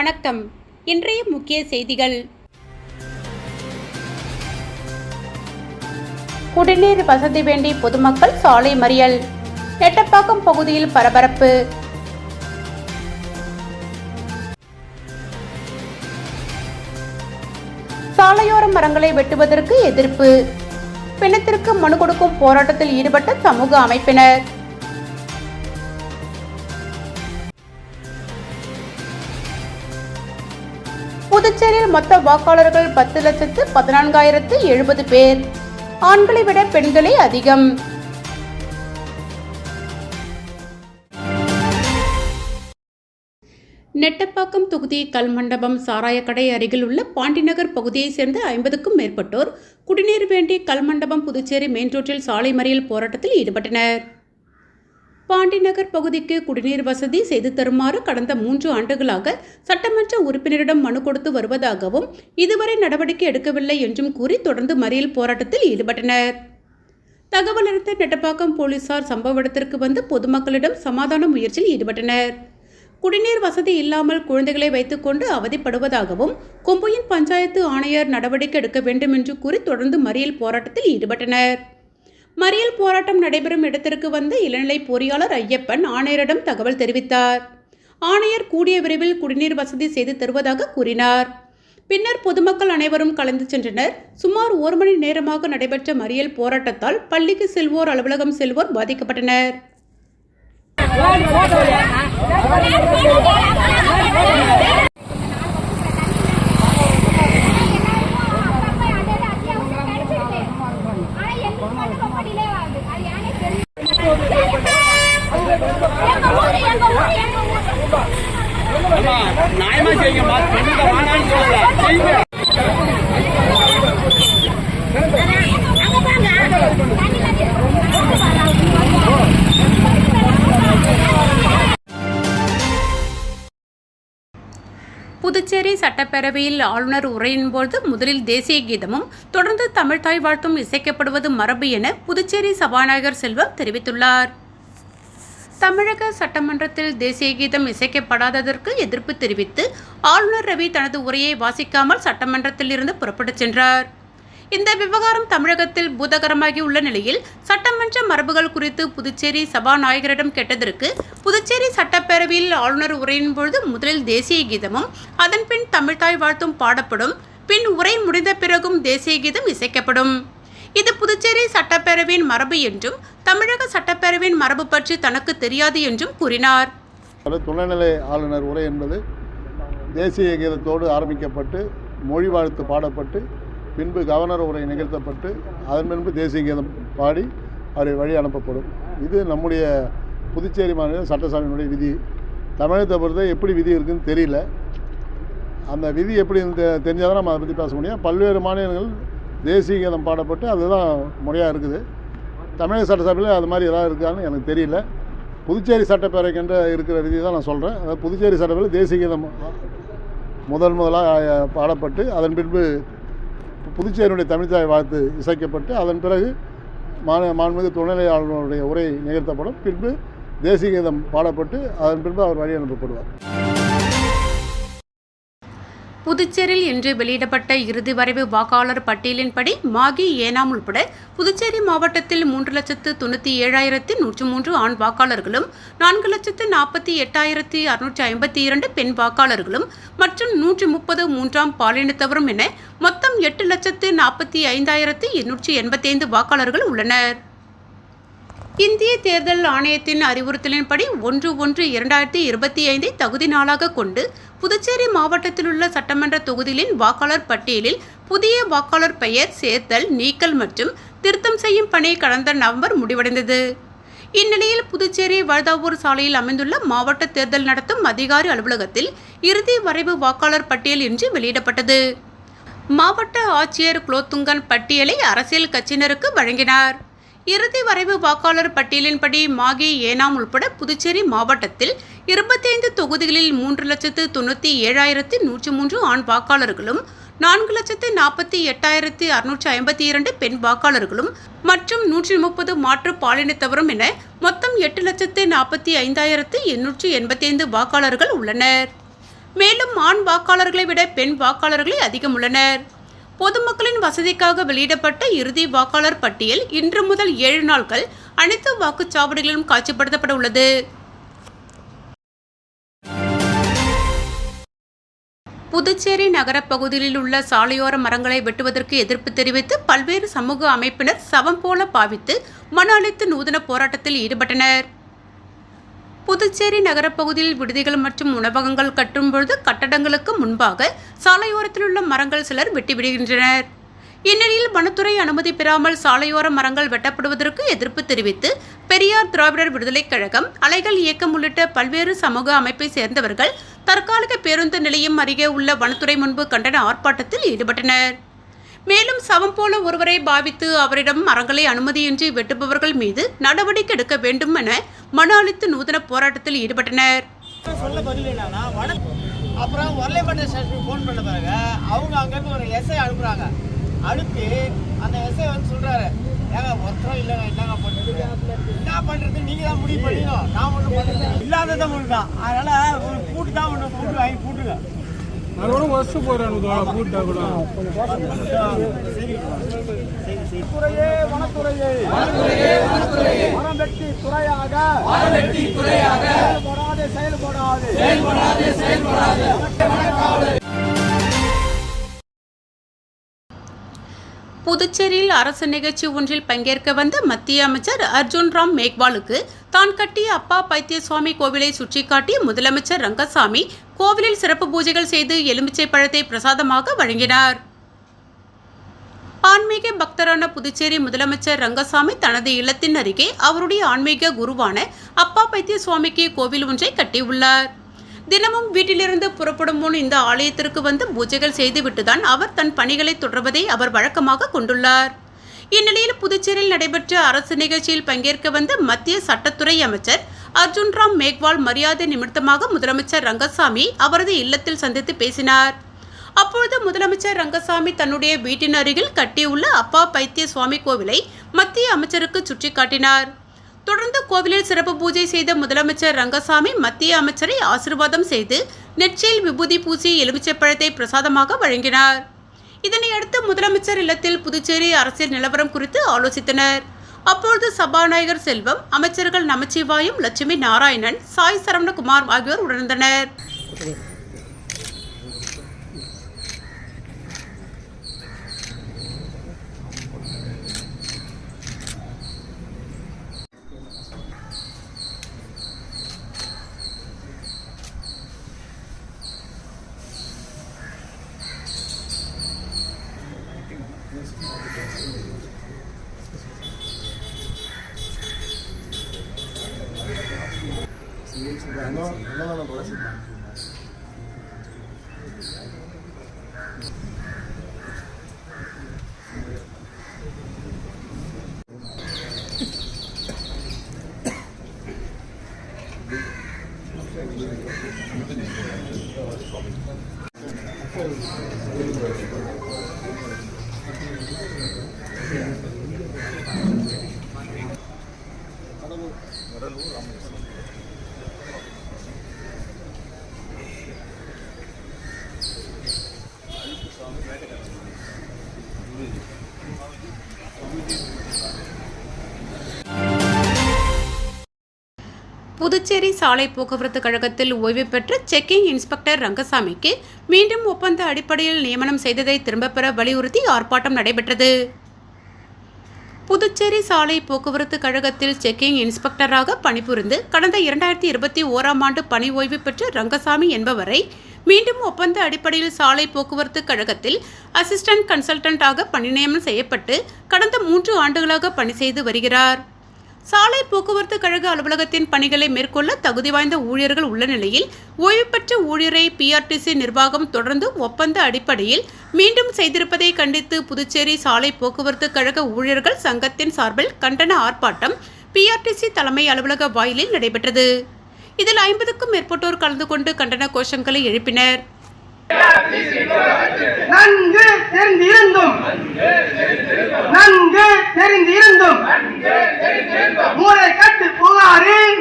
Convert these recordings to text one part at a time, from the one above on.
வணக்கம். இன்றைய முக்கிய செய்திகள். குடிநீர் வசதி வேண்டி பொதுமக்கள் சாலை மறியல். நெட்டப்பாக்கம் பகுதியில் பரபரப்பு. சாலையோர மரங்களை வெட்டுவதற்கு எதிர்ப்பு. பிணத்திற்கு மனு கொடுக்கும் போராட்டத்தில் ஈடுபட்ட சமூக அமைப்பினர். புதுச்சேரியில் மொத்த வாக்காளர்கள் பத்து லட்சத்து பதினான்காயிரத்து எழுபது பேர். ஆண்களை விட பெண்களே அதிகம். நெட்டப்பாக்கம் தொகுதி கல்மண்டபம் சாராயக்கடை அருகில் உள்ள பாண்டிநகர் பகுதியைச் சேர்ந்த ஐம்பதுக்கும் மேற்பட்டோர் குடிநீர் வேண்டி கல்மண்டபம் புதுச்சேரி மெயின் ரோட்டில் சாலை மறியல் போராட்டத்தில் ஈடுபட்டனர். பாண்டிநகர் பகுதிக்கு குடிநீர் வசதி செய்து தருமாறு கடந்த மூன்று ஆண்டுகளாக சட்டமன்ற உறுப்பினரிடம் மனு கொடுத்து வருவதாகவும் இதுவரை நடவடிக்கை எடுக்கவில்லை என்றும் கூறி தொடர்ந்து மறியல் போராட்டத்தில் ஈடுபட்டனர். தகவல் அறிந்த நெட்டப்பாக்கம் போலீசார் சம்பவ இடத்திற்கு வந்து பொதுமக்களிடம் சமாதான முயற்சியில் ஈடுபட்டனர். குடிநீர் வசதி இல்லாமல் குழந்தைகளை வைத்துக்கொண்டு அவதிப்படுவதாகவும் கொம்புயின் பஞ்சாயத்து ஆணையர் நடவடிக்கை எடுக்க வேண்டும் என்று கூறி தொடர்ந்து மறியல் போராட்டத்தில் ஈடுபட்டனர். மறியல் போராட்டம் நடைபெறும் இடத்திற்கு வந்த இளநிலை பொறியாளர் ஐயப்பன் ஆணையரிடம் தகவல் தெரிவித்தார். ஆணையர் கூடிய விரைவில் குடிநீர் வசதி செய்து தருவதாக கூறினார். பின்னர் பொதுமக்கள் அனைவரும் கலந்து சென்றனர். சுமார் ஒரு மணி நேரமாக நடைபெற்ற மறியல் போராட்டத்தால் பள்ளிக்கு செல்வோர் அலுவலகம் செல்வோர் பாதிக்கப்பட்டனர். நியாயமா செய்யுங்கம்மா பெண்ணுங்க வானான்னு சொல்லல. செய்யுங்க. புதுச்சேரி சட்டப்பேரவையில் ஆளுநர் உரையின் போது முதலில் தேசிய கீதமும் தொடர்ந்து தமிழ்தாய் வாழ்த்தும் இசைக்கப்படுவது மரபு என புதுச்சேரி சபாநாயகர் செல்வம் தெரிவித்துள்ளார். தமிழக சட்டமன்றத்தில் தேசிய கீதம் இசைக்கப்படாததற்கு எதிர்ப்பு தெரிவித்து ஆளுநர் ரவி தனது உரையை வாசிக்காமல் சட்டமன்றத்தில் இருந்து புறப்பட்டுச் சென்றார். இந்த விவகாரம் தமிழகத்தில் பூதகரமாகி உள்ள நிலையில் சட்டமன்ற மரபுகள் குறித்து புதுச்சேரி சபாநாயகரிடம் கேட்டதற்கு புதுச்சேரி சட்டப்பேரவையில் ஆளுநர் உரையின் பொழுது முதலில் தேசிய கீதமும் அதன்பின் தமிழ்தாய் வாழ்த்தும் பாடப்படும் பின் உரை முடிந்த பிறகும் தேசிய கீதம் இசைக்கப்படும். இது புதுச்சேரி சட்டப்பேரவையின் மரபு என்றும் தமிழக சட்டப்பேரவையின் மரபு பற்றி தனக்கு தெரியாது என்றும் கூறினார். துணைநிலை ஆளுநர் உரை என்பது தேசிய கீதத்தோடு ஆரம்பிக்கப்பட்டு மொழி வாழ்த்து பாடப்பட்டு பின்பு கவர்னர் உரை நிகழ்த்தப்பட்டு அதன் பின்பு தேசிய கீதம் பாடி அவரை வழி அனுப்பப்படும். இது நம்முடைய புதுச்சேரி மாநில சட்டசபையினுடைய விதி. தமிழகத்தை பொறுத்த எப்படி விதி இருக்குன்னு தெரியல. அந்த விதி எப்படி தெரிஞ்சால் தான் நம்ம அதை பற்றி பேச முடியும். பல்வேறு மாநிலங்கள் தேசிய கீதம் பாடப்பட்டு அதுதான் முறையாக இருக்குது. தமிழக சட்டசபையில் அது மாதிரி எதாவது இருக்கான்னு எனக்கு தெரியல. புதுச்சேரி சட்டப்பேரவைக்கின்ற இருக்கிற விதி தான் நான் சொல்கிறேன் அதாவது புதுச்சேரி சட்டப்பேரவையில் தேசிய கீதம் முதல் முதலாக பாடப்பட்டு அதன் பின்பு புதுச்சேரியுடைய தமிழ்தாய் வாழ்த்து இசைக்கப்பட்டு அதன் பிறகு மாநில மாண்புமிகு துணைநிலை ஆளுநருடைய உரை நிகழ்த்தப்படும். பின்பு தேசிய கீதம் பாடப்பட்டு அதன் பின்பு அவர் வழி அனுப்பப்படுவார். புதுச்சேரியில் இன்று வெளியிடப்பட்ட இறுதி வரைவு வாக்காளர் பட்டியலின்படி மாகி ஏனாம் உள்பட புதுச்சேரி மாவட்டத்தில் மூன்று லட்சத்து தொண்ணூற்றி ஏழாயிரத்தி நூற்று மூன்று ஆண் வாக்காளர்களும் நான்கு லட்சத்து நாற்பத்தி எட்டாயிரத்தி அறுநூற்றி ஐம்பத்தி இரண்டு பெண் வாக்காளர்களும் மற்றும் நூற்றி முப்பது மூன்றாம் பாலினத்தவரும் என மொத்தம் எட்டு லட்சத்து நாற்பத்தி ஐந்தாயிரத்தி எண்ணூற்றி எண்பத்தைந்து வாக்காளர்கள் உள்ளனர். இந்திய தேர்தல் ஆணையத்தின் அறிவுறுத்தலின்படி ஒன்று ஒன்று இரண்டாயிரத்தி இருபத்தி ஐந்தை தகுதி நாளாக கொண்டு புதுச்சேரி மாவட்டத்தில் உள்ள சட்டமன்ற தொகுதிகளின் வாக்காளர் பட்டியலில் புதிய வாக்காளர் பெயர் சேர்த்தல் நீக்கல் மற்றும் திருத்தம் செய்யும் பணி கடந்த நவம்பர் முடிவடைந்தது. இந்நிலையில் புதுச்சேரி வழுதாவூர் சாலையில் அமைந்துள்ள மாவட்ட தேர்தல் நடத்தும் அதிகாரி அலுவலகத்தில் இறுதி வரைவு வாக்காளர் பட்டியல் இன்று வெளியிடப்பட்டது. மாவட்ட ஆட்சியர் குலோத்துங்கன் பட்டியலை அரசியல் கட்சியினருக்கு வழங்கினார். இறுதி வரைவு வாக்காளர் பட்டியலின்படி மாகே ஏனாம் உள்பட புதுச்சேரி மாவட்டத்தில் இருபத்தைந்து தொகுதிகளில் மூன்று லட்சத்து தொண்ணூற்றி ஏழாயிரத்தி நூற்றி மூன்று ஆண் வாக்காளர்களும் நான்கு லட்சத்து நாற்பத்தி எட்டாயிரத்தி அறுநூற்றி ஐம்பத்தி இரண்டு பெண் வாக்காளர்களும் மற்றும் நூற்றி முப்பது மாற்று பாலினத்தவரும் என மொத்தம் எட்டு லட்சத்து நாற்பத்தி ஐந்தாயிரத்து எண்ணூற்றி எண்பத்தி ஐந்து வாக்காளர்கள் உள்ளனர். மேலும் ஆண் வாக்காளர்களை விட பெண் வாக்காளர்களே அதிகம் உள்ளனர். பொதுமக்களின் வசதிக்காக வெளியிடப்பட்ட இறுதி வாக்காளர் பட்டியல் இன்று முதல் ஏழு நாட்கள் அனைத்து வாக்குச்சாவடிகளிலும் காட்சிப்படுத்தப்பட உள்ளது. புதுச்சேரி நகரப்பகுதியில் உள்ள சாலையோர மரங்களை வெட்டுவதற்கு எதிர்ப்பு தெரிவித்து பல்வேறு சமூக அமைப்பினர் சவம் போல பாவித்து மன அளித்து நூதன போராட்டத்தில் ஈடுபட்டனர். புதுச்சேரி நகரப்பகுதியில் விடுதிகள் மற்றும் உணவகங்கள் கட்டும் பொழுது கட்டடங்களுக்கு முன்பாக சாலையோரத்தில் உள்ள மரங்கள் சிலர் வெட்டிவிடுகின்றனர். இந்நிலையில் வனத்துறை அனுமதி பெறாமல் சாலையோர மரங்கள் வெட்டப்படுவதற்கு எதிர்ப்பு தெரிவித்து பெரியார் திராவிடர் விடுதலைக் கழகம் அலைகள் இயக்கம் உள்ளிட்ட பல்வேறு சமூக அமைப்பை சேர்ந்தவர்கள் தற்காலிக பேருந்து நிலையம் அருகே உள்ள வனத்துறை முன்பு கண்டன ஆர்ப்பாட்டத்தில் ஈடுபட்டனர். மேலும் சவம் போல ஒருவரை பாவித்து அவரிடம் மரங்களை அனுமதியின்றி வெட்டுபவர்கள் மீது நடவடிக்கை எடுக்க வேண்டும் என மன அழுத்த நூதன போராட்டத்தில் ஈடுபட்டனர். சொல்ல பதில் என்னன்னா அப்புறம் ஒரலைப்பட்ட ஸ்டேஷனுக்கு ஃபோன் பண்ண பிறகு அவங்க அங்கேருந்து ஒரு எஸ்ஐ அனுப்புகிறாங்க அனுப்பி அந்த எஸ்ஐ வந்து சொல்கிறாரு ஏங்க ஒருத்தரும் இல்லைங்க என்னங்க பண்ணுறது என்ன பண்ணுறது நீங்கள் தான் முடிவு பண்ணிக்கணும். நான் ஒன்றும் பண்ணுறது இல்லாததான் ஒன்று தான். அதனால் ஒரு கூட்டு தான் ஒன்று கூட்டு வாங்கி கூட்டுங்க அது கூட வருஷம் போறானு கூட்டா கூட சரி சரி துறையே வனத்துறையே மரம் வெட்டி துறையாக செயல்படாது. செயல்படாது புதுச்சேரியில் அரசு நிகழ்ச்சி ஒன்றில் பங்கேற்க வந்த மத்திய அமைச்சர் அர்ஜுன் ராம் மேக்வாலுக்கு தான் கட்டிய அப்பா பைத்தியசுவாமி கோவிலை சுட்டிக்காட்டிய முதலமைச்சர் ரங்கசாமி கோவிலில் சிறப்பு பூஜைகள் செய்து எலுமிச்சை பழத்தை பிரசாதமாக வழங்கினார். ஆன்மீக பக்தரான புதுச்சேரி முதலமைச்சர் ரங்கசாமி தனது இல்லத்தின் அருகே அவருடைய ஆன்மீக குருவான அப்பா பைத்தியசுவாமிக்கு கோவில் ஒன்றை கட்டியுள்ளார். தினமும் வீட்டிலிருந்து புறப்படும் முன் இந்த ஆலயத்திற்கு வந்து பூஜைகள் செய்துவிட்டுதான் அவர் தன் பணிகளை தொடர்வதை அவர் வழக்கமாக கொண்டுள்ளார். இந்நிலையில் புதுச்சேரியில் நடைபெற்ற அரசு நிகழ்ச்சியில் பங்கேற்க வந்த மத்திய சட்டத்துறை அமைச்சர் அர்ஜுன் ராம் மேக்வால் மரியாதை நிமித்தமாக முதலமைச்சர் ரங்கசாமி அவரது இல்லத்தில் சந்தித்து பேசினார். அப்பொழுது முதலமைச்சர் ரங்கசாமி தன்னுடைய வீட்டின் அருகில் கட்டியுள்ள அப்பா பைத்திய சுவாமி கோவிலை மத்திய அமைச்சருக்கு சுட்டிக்காட்டினார். தொடர்ந்து கோவிலில் சிறப்பு பூஜை செய்த முதலமைச்சர் ரங்கசாமி மத்திய அமைச்சரை ஆசிர்வாதம் செய்து நெற்றியில் விபூதி பூசி எலுமிச்சைப்பழத்தை பிரசாதமாக வழங்கினார். இதனையடுத்து முதலமைச்சர் இல்லத்தில் புதுச்சேரி அரசியல் நிலவரம் குறித்து ஆலோசித்தனர். அப்பொழுது சபாநாயகர் செல்வம் அமைச்சர்கள் நமச்சிவாயம் லட்சுமி நாராயணன் சாய் சரவணகுமார் ஆகியோர் உணர்ந்தனர் புதுச்சேரி சாலை போக்குவரத்து கழகத்தில் ஓய்வு பெற்ற செக்கிங் இன்ஸ்பெக்டர் ரங்கசாமிக்கு மீண்டும் ஒப்பந்த அடிப்படையில் நியமனம் செய்ததை திரும்பப் பெற வலியுறுத்தி ஆர்ப்பாட்டம் நடைபெற்றது. புதுச்சேரி சாலை போக்குவரத்து கழகத்தில் செக்கிங் இன்ஸ்பெக்டராக பணிபுரிந்து கடந்த இரண்டாயிரத்தி இருபத்தி ஓராம் ஆண்டு பணி ஓய்வு பெற்ற ரங்கசாமி என்பவரை மீண்டும் ஒப்பந்த அடிப்படையில் சாலை போக்குவரத்து கழகத்தில் அசிஸ்டன்ட் கன்சல்டன்டாக பணி நியமனம் செய்யப்பட்டு கடந்த மூன்று ஆண்டுகளாக பணி செய்து வருகிறார். சாலை போக்குவரத்து கழக அலுவலகத்தின் பணிகளை மேற்கொள்ள தகுதி வாய்ந்த ஊழியர்கள் உள்ள நிலையில் ஓய்வு பெற்ற ஊழியரை பிஆர்டிசி நிர்வாகம் தொடர்ந்து ஒப்பந்த அடிப்படையில் மீண்டும் செய்திருப்பதை கண்டித்து புதுச்சேரி சாலை போக்குவரத்து கழக ஊழியர்கள் சங்கத்தின் சார்பில் கண்டன ஆர்ப்பாட்டம் பிஆர்டிசி தலைமை அலுவலக வாயிலில் நடைபெற்றது. இதில் ஐம்பதுக்கும் மேற்பட்டோர் கலந்து கொண்டு கண்டன கோஷங்களை எழுப்பினர். நன்கு தெரிந்திருந்தும் நன்கு தெரிந்திருந்தும் மூளை கட்டு புகாரில்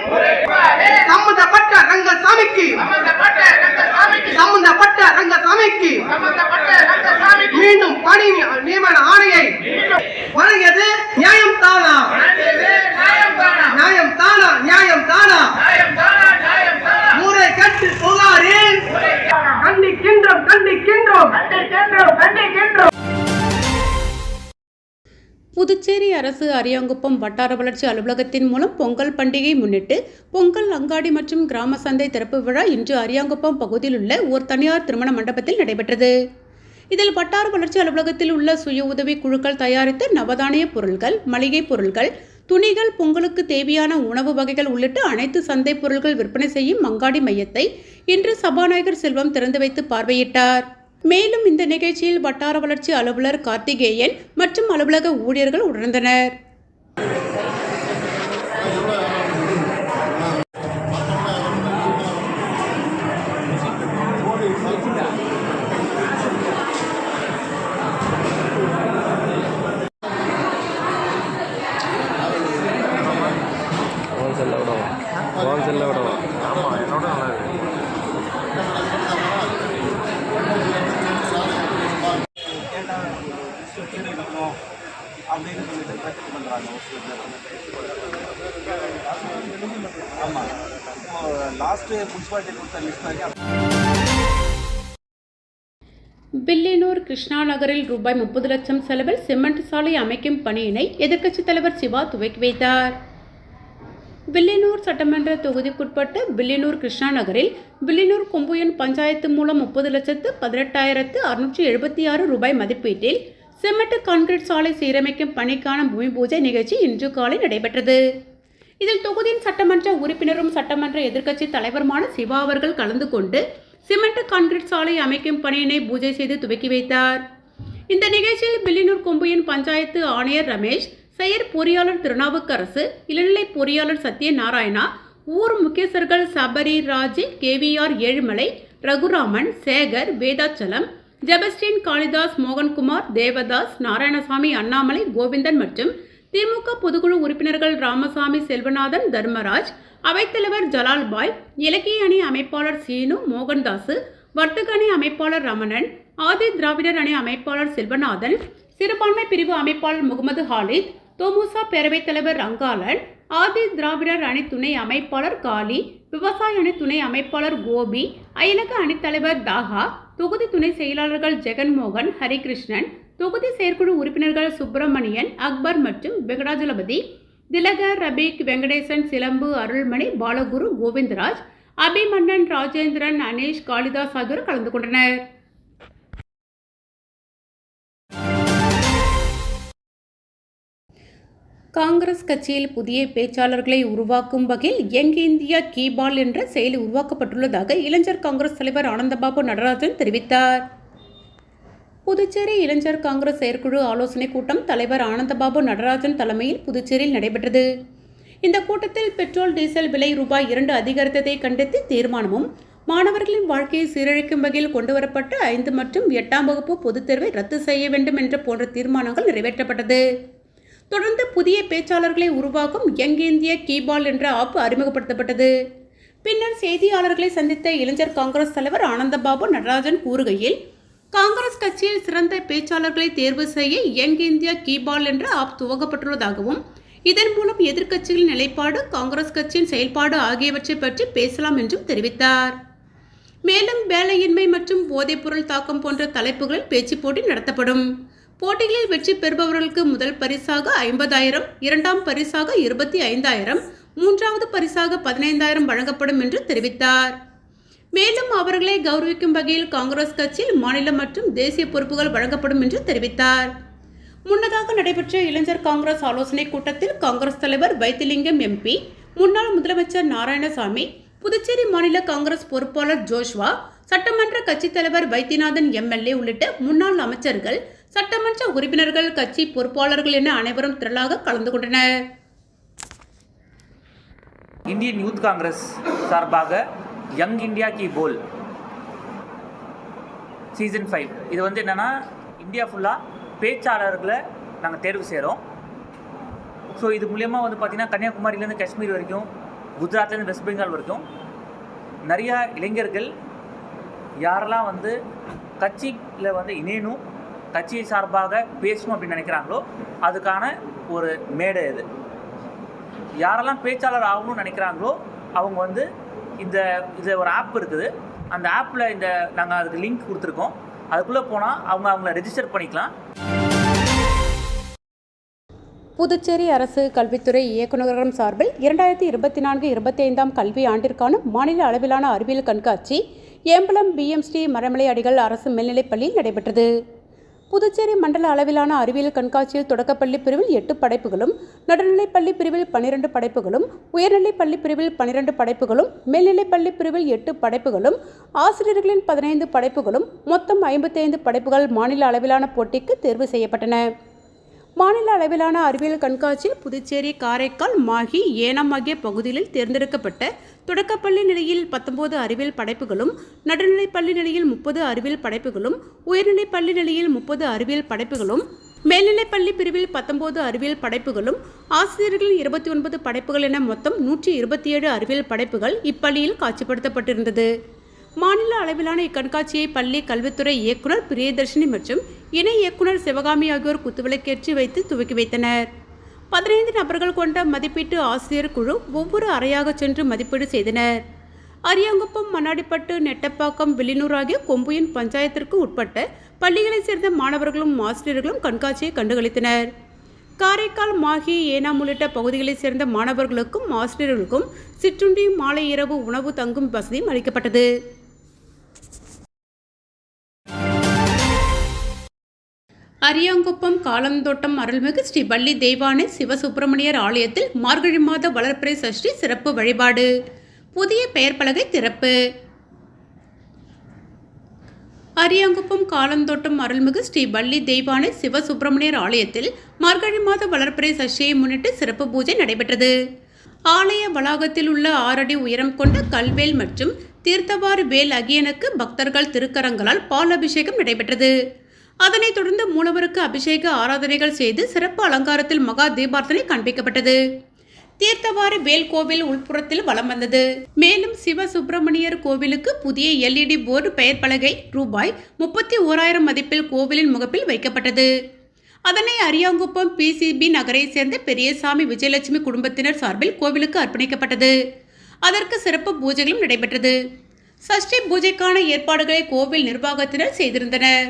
சம்பந்தப்பட்ட ரங்கசாமிக்கு அரசு அரியாங்குப்பம் வட்டார வளர்ச்சி அலுவலகத்தின் மூலம் பொங்கல் பண்டிகை முன்னிட்டு பொங்கல் அங்காடி மற்றும் கிராம சந்தை திறப்பு விழா இன்று அரியாங்குப்பம் பகுதியில் உள்ள ஓர் தனியார் திருமண மண்டபத்தில் நடைபெற்றது. இதில் வட்டார வளர்ச்சி அலுவலகத்தில் உள்ள சுய உதவி குழுக்கள் தயாரித்த நவதானிய பொருட்கள் மளிகை பொருட்கள் துணிகள் பொங்கலுக்கு தேவையான உணவு வகைகள் உள்ளிட்ட அனைத்து சந்தை பொருட்கள் விற்பனை செய்யும் அங்காடி மையத்தை இன்று சபாநாயகர் செல்வம் திறந்து வைத்து பார்வையிட்டார். மேலும் இந்த நிகழ்ச்சியில் வட்டார வளர்ச்சி அலுவலர் கார்த்திகேயன் மற்றும் அலுவலக ஊழியர்கள் உணர்ந்தனர் அப்படின்னு சொல்லிட்டு பிரச்சனை பண்ணுறாங்க ஒரு சில பேர் ஆமாம் லாஸ்ட்டு முனிசிபாலிட்டி கொடுத்த லிஸ்ட் வரைக்கும் கிருஷ்ணா நகரில் ரூபாய் முப்பது லட்சம் செலவில் சிமெண்ட் சாலை அமைக்கும் பணியினை எதிர்க்கட்சித் தலைவர் சிவா துவக்கி வைத்தார். வில்லியனூர் சட்டமன்ற தொகுதிக்குட்பட்ட வில்லியனூர் கிருஷ்ணா நகரில் வில்லியனூர் கொம்புயன் பஞ்சாயத்து மூலம் முப்பது லட்சத்து பதினெட்டாயிரத்து அறுநூற்றி எழுபத்தி ஆறு ரூபாய் மதிப்பீட்டில் சிமெண்ட் கான்கிரீட் சாலை சீரமைக்கும் பணிக்கான பூமி பூஜை நிகழ்ச்சி இன்று காலை நடைபெற்றது. இதில் தொகுதியின் சட்டமன்ற உறுப்பினரும் சட்டமன்ற எதிர்க்கட்சி தலைவருமான சிவா அவர்கள் கலந்து கொண்டு சிமெண்ட் கான்கிரீட் சாலை அமைக்கும் பணியினை பூஜை செய்து துவக்கி வைத்தார். இந்த நிகழ்ச்சியில் பில்லினூர் கொம்புயன் பஞ்சாயத்து ஆணையர் ரமேஷ் செயற் பொறியாளர் திருநாவுக்கரசு இளநிலை பொறியாளர் சத்யநாராயணா ஊர் முக்கியஸ்தர்கள் சபரி ராஜ் கேவிஆர் ஏழுமலை ரகுராமன் சேகர் வேதாச்சலம் ஜெபஸ்டின் காளிதாஸ் மோகன்குமார் தேவதாஸ் நாராயணசாமி அண்ணாமலை கோவிந்தன் மற்றும் திமுக பொதுக்குழு உறுப்பினர்கள் ராமசாமி செல்வநாதன் தர்மராஜ் அவைத்தலைவர் ஜலால்பாய் இலக்கிய அணி அமைப்பாளர் சீனு மோகன்தாஸ் வர்த்தக அணி அமைப்பாளர் ரமணன் ஆதி திராவிடர் அணி அமைப்பாளர் செல்வநாதன் சிறுபான்மை பிரிவு அமைப்பாளர் முகமது ஹாலித் தோமுசா பேரவைத் தலைவர் ரங்காலன் ஆதி திராவிடர் அணி துணை அமைப்பாளர் காளி விவசாய அணி துணை அமைப்பாளர் கோபி அயலக அணித்தலைவர் தாகா தொகுதி துணை செயலாளர்கள் ஜெகன்மோகன் ஹரிகிருஷ்ணன் தொகுதி செயற்குழு உறுப்பினர்கள் சுப்பிரமணியன் அக்பர் மற்றும் வெங்கடாஜலபதி திலகர் ரபீக் வெங்கடேசன் சிலம்பு அருள்மணி பாலகுரு கோவிந்தராஜ் அபிமன்னன் ராஜேந்திரன் அனீஷ் காளிதாஸ் ஆகியோர் கலந்து கொண்டனர். காங்கிரஸ் கட்சியில் புதிய பேச்சாளர்களை உருவாக்கும் வகையில் யங் இந்தியா கீபால் என்ற செயலி உருவாக்கப்பட்டுள்ளதாக இளைஞர் காங்கிரஸ் தலைவர் ஆனந்தபாபு நடராஜன் தெரிவித்தார். புதுச்சேரி இளைஞர் காங்கிரஸ் செயற்குழு ஆலோசனைக் கூட்டம் தலைவர் ஆனந்தபாபு நடராஜன் தலைமையில் புதுச்சேரியில் நடைபெற்றது. இந்த கூட்டத்தில் பெட்ரோல் டீசல் விலை ரூபாய் இரண்டு அதிகரித்ததை கண்டித்து தீர்மானமும் மாணவர்களின் வாழ்க்கையை சீரழிக்கும் வகையில் கொண்டுவரப்பட்ட ஐந்து மற்றும் எட்டாம் வகுப்பு பொதுத் தேர்வை ரத்து செய்ய வேண்டும் என்ற போன்ற தீர்மானங்கள் நிறைவேற்றப்பட்டது. தொடர்ந்து புதிய பேச்சாளர்களை உருவாக்கும் யங் இந்திய கீபால் என்ற ஆப் அறிமுகப்படுத்தப்பட்டது. பின்னர் செய்தியாளர்களை சந்தித்த இளைஞர் காங்கிரஸ் தலைவர் ஆனந்தபாபு நடராஜன் கூறுகையில் காங்கிரஸ் கட்சியில் சிறந்த பேச்சாளர்களை தேர்வு செய்ய யங் இந்தியா கீபால் என்ற ஆப் துவங்கப்பட்டுள்ளதாகவும் இதன் மூலம் எதிர்க்கட்சிகளின் நிலைப்பாடு காங்கிரஸ் கட்சியின் செயல்பாடு ஆகியவற்றை பற்றி பேசலாம் என்றும் தெரிவித்தார். மேலும் வேலையின்மை மற்றும் போதைப்பொருள் தாக்கம் போன்ற தலைப்புகளில் பேச்சு போட்டி நடத்தப்படும். போட்டிகளில் வெற்றி பெறுபவர்களுக்கு முதல் பரிசாக ஐம்பதாயிரம் இரண்டாம் பரிசாக இருபத்தி ஐந்தாயிரம் மூன்றாவது பரிசாக பதினைந்தாயிரம் வழங்கப்படும் என்று தெரிவித்தார். மேலும் அவர்களை கௌரவிக்கும் வகையில் காங்கிரஸ் கட்சியில் மாநில மற்றும் தேசிய பொறுப்புகள் வழங்கப்படும் என்று தெரிவித்தார். முன்னதாக நடைபெற்ற இளைஞர் காங்கிரஸ் ஆலோசனைக் கூட்டத்தில் காங்கிரஸ் தலைவர் வைத்திலிங்கம் எம்பி முன்னாள் முதலமைச்சர் நாராயணசாமி புதுச்சேரி மாநில காங்கிரஸ் பொறுப்பாளர் ஜோஷ்வா சட்டமன்ற கட்சித் தலைவர் வைத்தியநாதன் எம்எல்ஏ உள்ளிட்ட முன்னாள் அமைச்சர்கள் சட்டமன்ற உறுப்பினர்கள் கட்சி பொறுப்பாளர்கள் என அனைவரும் திரளாக கலந்து கொண்டனர். இந்தியன் யூத் காங்கிரஸ் சார்பாக யங் இந்தியா கி போல் சீசன் ஃபைவ். இது வந்து என்னென்னா இந்தியா ஃபுல்லாக பேச்சாளர்களை நாங்கள் தேர்வு செய்கிறோம் ஸோ இது மூலயமா வந்து பார்த்திங்கன்னா கன்னியாகுமரியிலேருந்து காஷ்மீர் வரைக்கும் குஜராத்லேருந்து வெஸ்ட் பெங்கால் வரைக்கும் நிறையா இளைஞர்கள் யாரெல்லாம் வந்து கட்சியில் வந்து இணையணும் கட்சியை சார்பாக பேசணும் அப்படின்னு நினைக்கிறாங்களோ அதுக்கான ஒரு மேடை இது. யாரெல்லாம் பேச்சாளர் ஆகணும்னு நினைக்கிறாங்களோ அவங்க வந்து இந்த இது ஒரு ஆப் இருக்குது. அந்த ஆப்பில் இந்த நாங்கள் அதுக்கு லிங்க் கொடுத்துருக்கோம். அதுக்குள்ளே போனால் அவங்க அவங்கள ரெஜிஸ்டர் பண்ணிக்கலாம். புதுச்சேரி அரசு கல்வித்துறை இயக்குநரகம் சார்பில் இரண்டாயிரத்தி இருபத்தி நான்கு இருபத்தி ஐந்தாம் கல்வி ஆண்டிற்கான மாநில அளவிலான அறிவியல் கண்காட்சி ஏம்பலம் பிஎம்ஸ்டி மரமலை அடிகள் அரசு மேல்நிலைப்பள்ளியில் நடைபெற்றது. புதுச்சேரி மண்டல அளவிலான அறிவியல் கண்காட்சியில் தொடக்கப்பள்ளி பிரிவில் எட்டு படைப்புகளும் நடுநிலைப்பள்ளி பிரிவில் பனிரெண்டு படைப்புகளும் உயர்நிலைப்பள்ளி பிரிவில் பனிரெண்டு படைப்புகளும் மேல்நிலைப்பள்ளி பிரிவில் எட்டு படைப்புகளும் ஆசிரியர்களின் பதினைந்து படைப்புகளும் மொத்தம் ஐம்பத்தைந்து படைப்புகள் மாநில அளவிலான போட்டிக்கு தேர்வு செய்யப்பட்டன. மாநில அளவிலான அறிவியல் கண்காட்சியில் புதுச்சேரி காரைக்கால் மாஹி ஏனாம் ஆகிய பகுதிகளில் தேர்ந்தெடுக்கப்பட்ட தொடக்கப்பள்ளி நிலையில் பத்தொன்பது அறிவியல் படைப்புகளும் நடுநிலைப்பள்ளி நிலையில் முப்பது அறிவியல் படைப்புகளும் உயர்நிலைப்பள்ளி நிலையில் முப்பது அறிவியல் படைப்புகளும் மேல்நிலைப்பள்ளி பிரிவில் பத்தொன்பது அறிவியல் படைப்புகளும் ஆசிரியர்களின் இருபத்தி ஒன்பது படைப்புகள் என மொத்தம் நூற்றி இருபத்தி ஏழு அறிவியல் படைப்புகள் இப்பள்ளியில் காட்சிப்படுத்தப்பட்டிருந்தது. மாநில அளவிலான இக்கண்காட்சியை பள்ளி கல்வித்துறை இயக்குனர் பிரியதர்ஷினி மற்றும் இணை இயக்குனர் சிவகாமி ஆகியோர் குத்துவிளக்கேற்றி வைத்து துவக்கி வைத்தனர். பதினைந்து நபர்கள் கொண்ட மதிப்பீட்டு ஆசிரியர் குழு ஒவ்வொரு அறையாக சென்று மதிப்பீடு செய்தனர். அரியாங்குப்பம் மண்ணாடிப்பட்டு நெட்டப்பாக்கம் வில்லினூர் ஆகிய கொம்புயின் பஞ்சாயத்திற்கு உட்பட்ட பள்ளிகளைச் சேர்ந்த மாணவர்களும் ஆசிரியர்களும் கண்காட்சியை கண்டுகளித்தனர். காரைக்கால் மாஹி ஏனாம் உள்ளிட்ட பகுதிகளைச் சேர்ந்த மாணவர்களுக்கும் ஆசிரியர்களுக்கும் சிற்றுண்டி மாலை இரவு உணவு தங்கும் வசதியும் அளிக்கப்பட்டது. அரியாங்குப்பம் காலந்தோட்டம் அருள்மிகு ஸ்ரீ வள்ளி தெய்வானை சிவசுப்பிரமணியர் ஆலயத்தில் மார்கழி மாத வளர்ப்பிறை சஷ்டி சிறப்பு வழிபாடு. புதிய பெயர் பலகை திறப்பு. அரியாங்குப்பம் காலந்தோட்டம் அருள்மிகு ஸ்ரீ வள்ளி தெய்வானை சிவசுப்பிரமணியர் ஆலயத்தில் மார்கழி மாத வளர்ப்பிறை சஷ்டியை முன்னிட்டு சிறப்பு பூஜை நடைபெற்றது. ஆலய வளாகத்தில் உள்ள ஆறடி உயரம் கொண்ட கல்வேல் மற்றும் தீர்த்தவாறு வேல் அகியனுக்கு பக்தர்கள் திருக்கரங்களால் பால் அபிஷேகம் நடைபெற்றது. அதனைத் தொடர்ந்து மூலவருக்கு அபிஷேக ஆராதனைகள் செய்து சிறப்பு அலங்காரத்தில் மகா தீபார்த்தனை காண்பிக்கப்பட்டது தீர்த்தவாறு வேல் கோவில் உள்புறத்தில் வலம் வந்தது. மேலும் சிவ சுப்பிரமணியர் கோவிலுக்கு புதிய எல்இடி போர்டு பெயர் பலகை ரூபாய் முப்பத்தி ஓராயிரம் மதிப்பில் கோவிலின் முகப்பில் வைக்கப்பட்டது. அதனை அரியாங்குப்பம் பிசிபி நகரை சேர்ந்த பெரியசாமி விஜயலட்சுமி குடும்பத்தினர் சார்பில் கோவிலுக்கு அர்ப்பணிக்கப்பட்டது. அதற்கு சிறப்பு பூஜைகளும் நடைபெற்றது. சஷ்டி பூஜைக்கான ஏற்பாடுகளை கோவில் நிர்வாகத்தினர் செய்திருந்தனர்.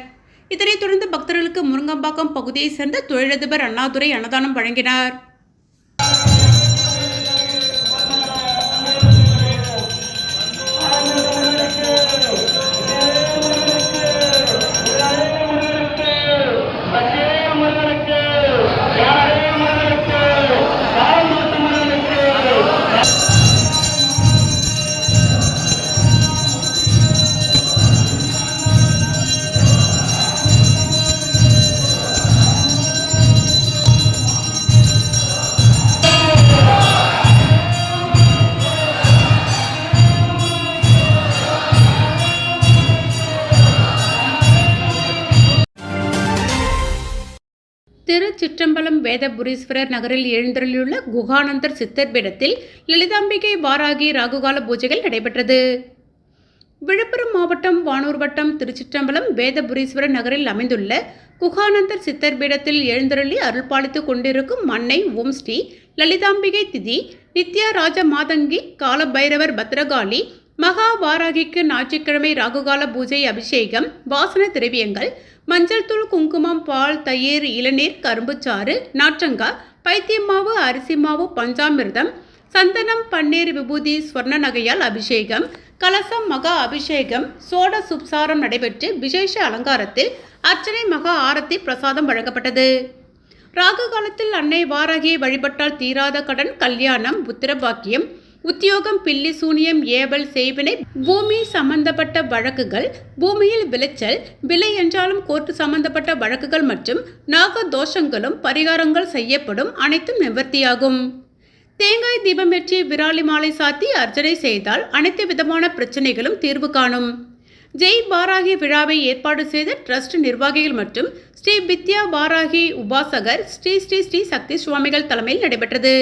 இதனைத் தொடர்ந்து பக்தர்களுக்கு முருங்கம்பாக்கம் பகுதியைச் சேர்ந்த தொழிலதிபர் அண்ணாதுரை அன்னதானம் வழங்கினார். வேதபுரீஸ்வரர் நகரில் எழுந்தருளியுள்ள குகானந்தர் சித்தர் பீடத்தில் லலிதாம்பிகை வாராகி ராகுகால பூஜைகள் நடைபெற்றது. விழுப்புரம் மாவட்டம் வானூர் வட்டம் திருச்சிற்றம்பலம் வேதபுரீஸ்வரர் நகரில் அமைந்துள்ள குகானந்தர் சித்தர் பீடத்தில் எழுந்தருளி அருள்பாலித்துக் கொண்டிருக்கும் மன்னை ஓம் ஸ்ரீ லலிதாம்பிகை திதி நித்யா ராஜ மாதங்கி காலபைரவர் பத்ரகாளி மகா வாராகிக்கு ஞாயிற்றுக்கிழமை ராகுகால பூஜை அபிஷேகம் வாசன திரவியங்கள் மஞ்சள் தூள் குங்குமம் பால் தயிர் இளநீர் கரும்புச்சாறு நாற்றங்காய் பைத்தியமாவு அரிசி மாவு பஞ்சாமிர்தம் சந்தனம் பன்னீர் விபூதி ஸ்வர்ண நகையால் அபிஷேகம் கலசம் மகா அபிஷேகம் சோட சுப்சாரம் நடைபெற்று விசேஷ அலங்காரத்தில் அர்ச்சனை மகா ஆரத்தி பிரசாதம் வழங்கப்பட்டது. ராகு காலத்தில் அன்னை வாராகியை வழிபட்டால் தீராத கடன் கல்யாணம் புத்திரபாக்கியம் உத்தியோகம் பில்லி சூனியம் ஏவல் செய்வினை பூமி சம்பந்தப்பட்ட வழக்குகள் பூமியில் விளைச்சல் விலை என்றாலும் கோர்ட்டு சம்பந்தப்பட்ட வழக்குகள் மற்றும் நாக தோஷங்களும் பரிகாரங்கள் செய்யப்படும் அனைத்தும் நிவர்த்தியாகும். தேங்காய் தீபமேற்றி விராலி மாலை சாத்தி அர்ச்சனை செய்தால் அனைத்து விதமான பிரச்சனைகளும் தீர்வு காணும். ஜெய் பாராகி விழாவை ஏற்பாடு செய்த ட்ரஸ்ட் நிர்வாகிகள் மற்றும் ஸ்ரீ வித்யா பாராகி உபாசகர் ஸ்ரீ ஸ்ரீ ஸ்ரீ சக்தி சுவாமிகள் தலைமையில் நடைபெற்றது.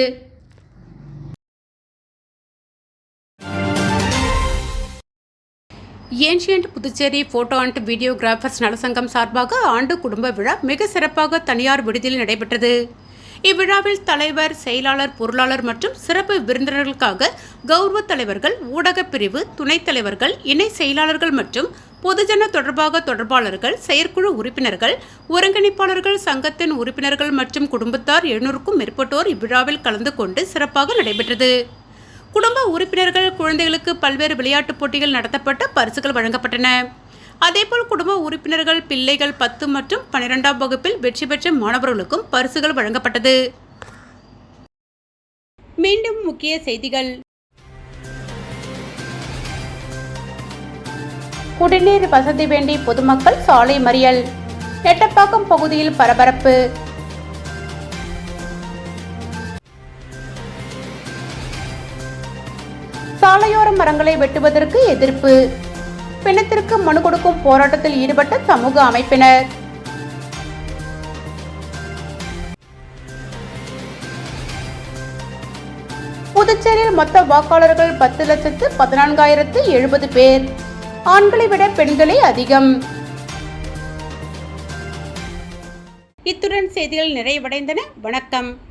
Ancient Puducherry photo and videographers நலசங்கம் சார்பாக ஆண்டு குடும்ப விழா மிக சிறப்பாக தனியார் விடுதியில் நடைபெற்றது. இவ்விழாவில் தலைவர் செயலாளர் பொருளாளர் மற்றும் சிறப்பு விருந்தினர்களுக்காக கௌரவ தலைவர்கள் ஊடகப் பிரிவு துணைத் தலைவர்கள் இணை செயலாளர்கள் மற்றும் பொதுஜன தொடர்பாக தொடர்பாளர்கள் செயற்குழு உறுப்பினர்கள் ஒருங்கிணைப்பாளர்கள் சங்கத்தின் உறுப்பினர்கள் மற்றும் குடும்பத்தார் எழுநூறுக்கும் மேற்பட்டோர் இவ்விழாவில் கலந்து கொண்டு சிறப்பாக நடைபெற்றது. குடும்ப உறுப்பினர்கள் குழந்தைகளுக்கு பல்வேறு விளையாட்டுப் போட்டிகள் நடத்தப்பட்டு பரிசுகள் வழங்கப்பட்டன. அதேபோல் குடும்ப உறுப்பினர்கள் பிள்ளைகள் பத்து மற்றும் பன்னிரெண்டாம் வகுப்பில் வெற்றி பெற்ற மாணவர்களுக்கும் பரிசுகள் வழங்கப்பட்டது. மீண்டும் முக்கிய செய்திகள். குடிநீர் வசதி வேண்டி பொதுமக்கள் சாலை மறியல். நெட்டப்பாக்கம் பகுதியில் பரபரப்பு. சாலையோர மரங்களை வெட்டுவதற்கு எதிர்ப்பு. பிணத்திற்கு மனு கொடுக்கும் போராட்டத்தில் ஈடுபட்ட சமூக அமைப்பினர். புதுச்சேரியில் மொத்த வாக்காளர்கள் பத்து லட்சத்து பதினான்காயிரத்து எழுபது பேர். ஆண்களை விட பெண்களே அதிகம். இத்துடன் செய்திகள் நிறைவடைந்தன. வணக்கம்.